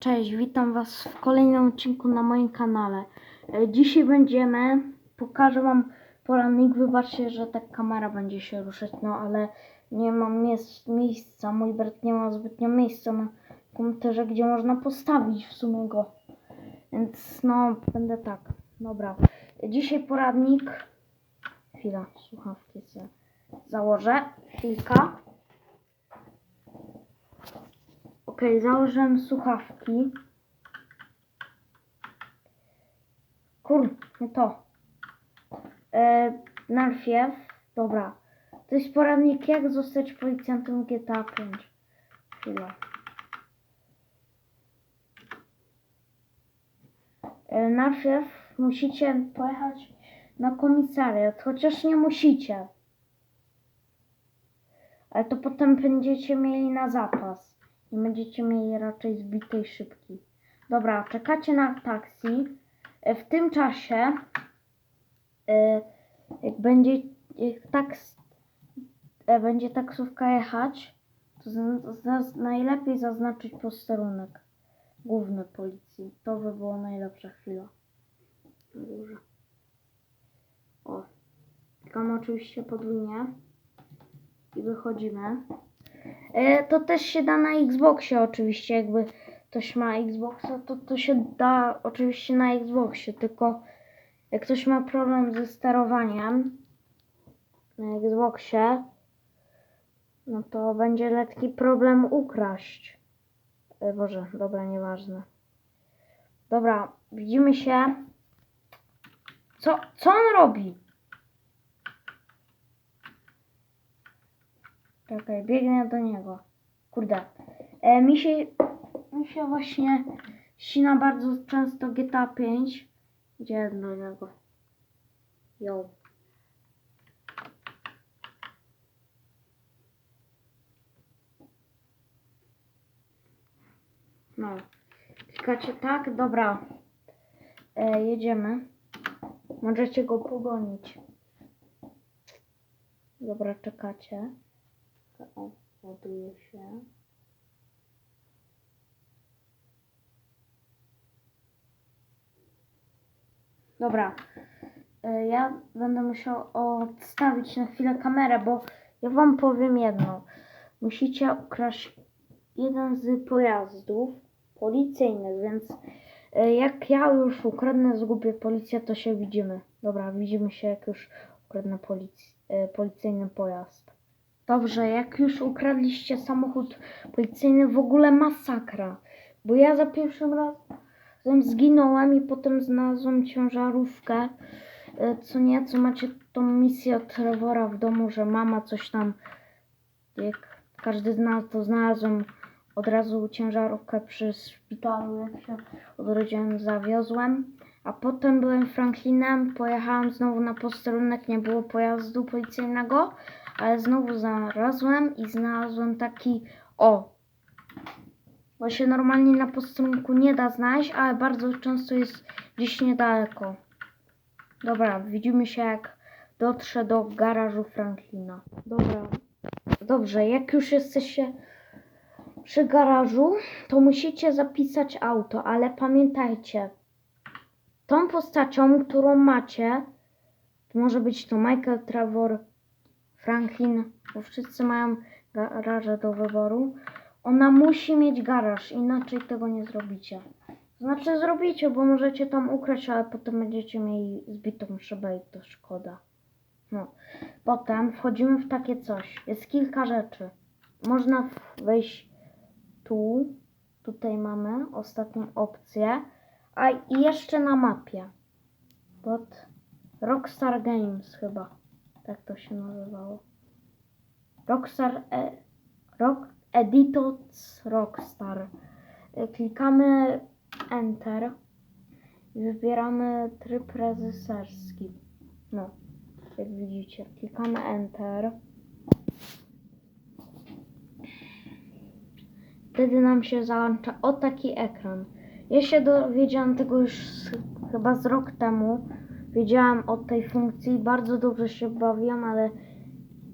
Cześć, witam Was w kolejnym odcinku na moim kanale. E, Dzisiaj będziemy, pokażę Wam poradnik. Wybaczcie, że ta kamera będzie się ruszać, no ale nie mam miejsc, miejsca. Mój brat nie ma zbytnio miejsca na komputerze, gdzie można postawić w sumie go. Więc no, będę tak. Dobra. Dzisiaj poradnik. Chwila, słuchawki sobie założę. Chwilka. Okej, założyłem słuchawki. Kur, nie to. E, najpierw, dobra. To jest poradnik, jak zostać policjantem GTA 5. Chwila. E, najpierw musicie pojechać na komisariat, chociaż nie musicie. Ale to potem będziecie mieli na zapas. Nie będziecie mieli raczej zbitej szybki. Dobra, czekacie na taksi. E, W tym czasie, e, jak będzie, taks, e, będzie taksówka jechać, to najlepiej zaznaczyć posterunek główny policji. To by było najlepsza chwila. Górze. O. Klikamy oczywiście podwójnie i wychodzimy. E, To też się da na Xboxie oczywiście, jakby ktoś ma Xboxa, to to się da oczywiście na Xboxie, tylko jak ktoś ma problem ze sterowaniem na Xboxie, no to będzie lekki problem ukraść. E, Boże, dobra, nieważne. Dobra, widzimy się. Co, co on robi? Czekaj, biegnę do niego. Kurde. E, mi się, mi się właśnie ścina bardzo często GTA 5. Gdzie do niego? Yo. No. Klikacie tak? Dobra. E, jedziemy. Możecie go pogonić. Dobra, czekacie. Ładuje się. Dobra. E, Ja będę musiał odstawić na chwilę kamerę, bo ja wam powiem jedno. Musicie ukraść jeden z pojazdów policyjnych, więc e, jak ja już ukradnę, zgubię policję, to się widzimy. Dobra, widzimy się jak już ukradnę e, policyjny pojazd. Dobrze, jak już ukradliście samochód policyjny, w ogóle masakra. Bo ja za pierwszym razem zginąłem i potem znalazłem ciężarówkę. e, Co nie, co macie tą misję od Trevora w domu, że mama coś tam, jak każdy z nas to znalazłem od razu ciężarówkę przy szpitalu, jak się odrodziłem, zawiozłem. A potem byłem Franklinem, pojechałem znowu na posterunek, nie było pojazdu policyjnego, ale znowu znalazłem i znalazłem taki, o, bo się normalnie na posterunku nie da znaleźć, ale bardzo często jest gdzieś niedaleko. Dobra, widzimy się jak dotrze do garażu Franklina. Dobra, dobrze, jak już jesteście przy garażu, to musicie zapisać auto, ale pamiętajcie, tą postacią, którą macie, może być to Michael Trevor, Franklin, bo wszyscy mają garaże do wyboru. Ona musi mieć garaż, inaczej tego nie zrobicie. Znaczy zrobicie, bo możecie tam ukraść, ale potem będziecie mieli zbitą szybę i to szkoda. No. Potem wchodzimy w takie coś. Jest kilka rzeczy. Można wejść tu. Tutaj mamy ostatnią opcję. A i jeszcze na mapie. Pod Rockstar Games chyba. Tak to się nazywało. Rockstar e, Rock Editors Rockstar. E, Klikamy Enter i wybieramy tryb reżyserski. No, jak widzicie, klikamy Enter. Wtedy nam się załącza o taki ekran. Ja się dowiedziałam tego już z, chyba z rok temu. Wiedziałam o tej funkcji, bardzo dobrze się bawiłam, ale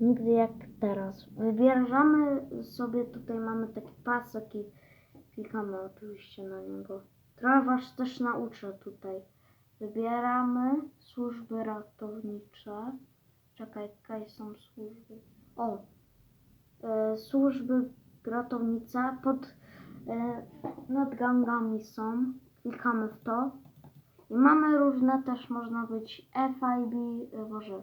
nigdy jak teraz. Wybierzamy sobie, tutaj mamy taki pas, taki Klikamy oczywiście na niego. Trochę was też nauczę tutaj. Wybieramy służby ratownicze. Czekaj, jakie są służby? O! E, służby ratownicze pod e, nad gangami są. Klikamy w to. Mamy różne też można być FIB, e, Boże,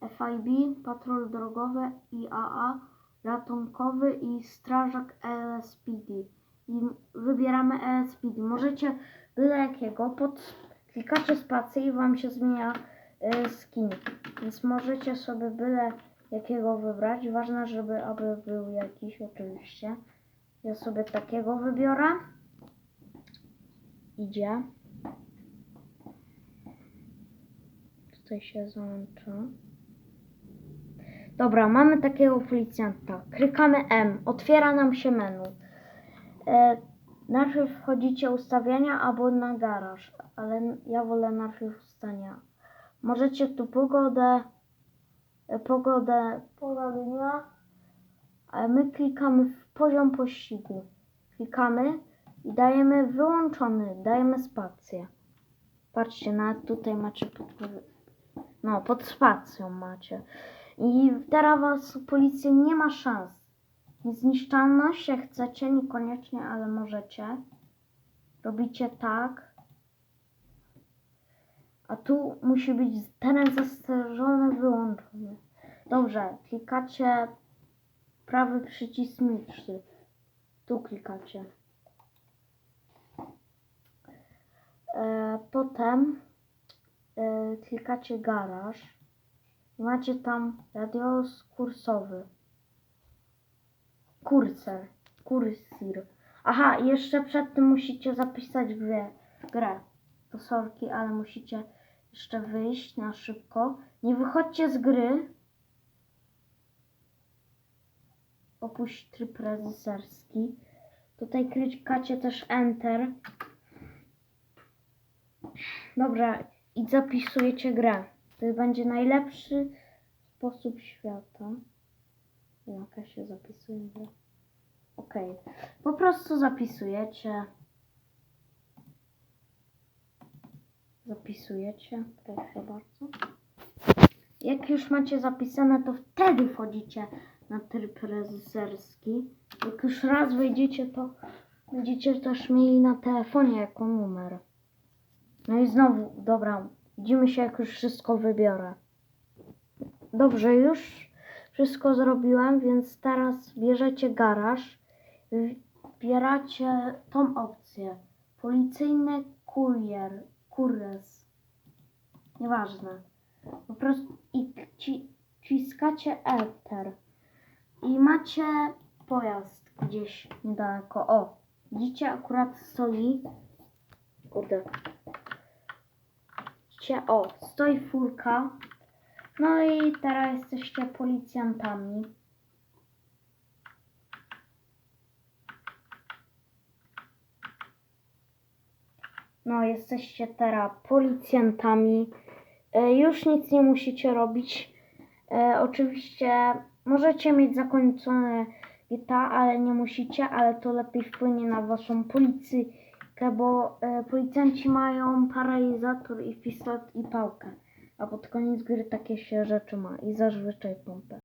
FIB, patrol drogowy, IAA, ratunkowy i strażak LSPD. I wybieramy LSPD. Możecie byle jakiego, pod, klikacie spację i wam się zmienia e, skin. Więc możecie sobie byle jakiego wybrać. Ważne, żeby aby był jakiś oczywiście. Ja sobie takiego wybiorę. Idzie. Tutaj się załącza. Dobra, mamy takiego policjanta. Klikamy M. Otwiera nam się menu. E, najpierw wchodzicie ustawienia albo na garaż, ale ja wolę najpierw ustawienia. Możecie tu pogodę, e, pogodę, pogodę dnia, my klikamy w poziom pościgu. Klikamy i dajemy wyłączony, dajemy spację. Patrzcie, nawet tutaj macie pod, no, pod spacją macie. I teraz was policja nie ma szans. Zniszczalność, jak chcecie, niekoniecznie, ale możecie. Robicie tak. A tu musi być teren zastrzeżony, wyłączony. Dobrze, klikacie prawy przycisk myszy. Tu klikacie. E, potem e, klikacie garaż. I macie tam radios kursowy. Kurser. Kursir. Aha, jeszcze przed tym musicie zapisać grę. grę. To sorki, ale musicie jeszcze wyjść na szybko. Nie wychodźcie z gry. Opuść tryb reżyserski. Tutaj klikacie też Enter. Dobra, i zapisujecie grę. To będzie najlepszy sposób świata. Jaka się zapisuje? Okej. Po prostu zapisujecie. Zapisujecie, proszę bardzo. Jak już macie zapisane, to wtedy wchodzicie na tryb reżyserski. Jak już raz wejdziecie, to będziecie też mieli na telefonie jako numer. No i znowu, dobra, widzimy się jak już wszystko wybiorę. Dobrze, już wszystko zrobiłem, więc teraz bierzecie garaż, wybieracie tą opcję. Policyjny kurier, kures. Nieważne. Po prostu i ci, ciskacie Enter. I macie pojazd gdzieś niedaleko. O, widzicie, akurat stoi. Kurde. Widzicie, o, stoi furka. No i teraz jesteście policjantami. No, jesteście teraz policjantami. E, Już nic nie musicie robić. E, oczywiście możecie mieć zakończone GTA, ale nie musicie, ale to lepiej wpłynie na waszą bo e, policjanci mają paralizator i pistolet i pałkę. A pod koniec gry takie się rzeczy ma i zazwyczaj pompę.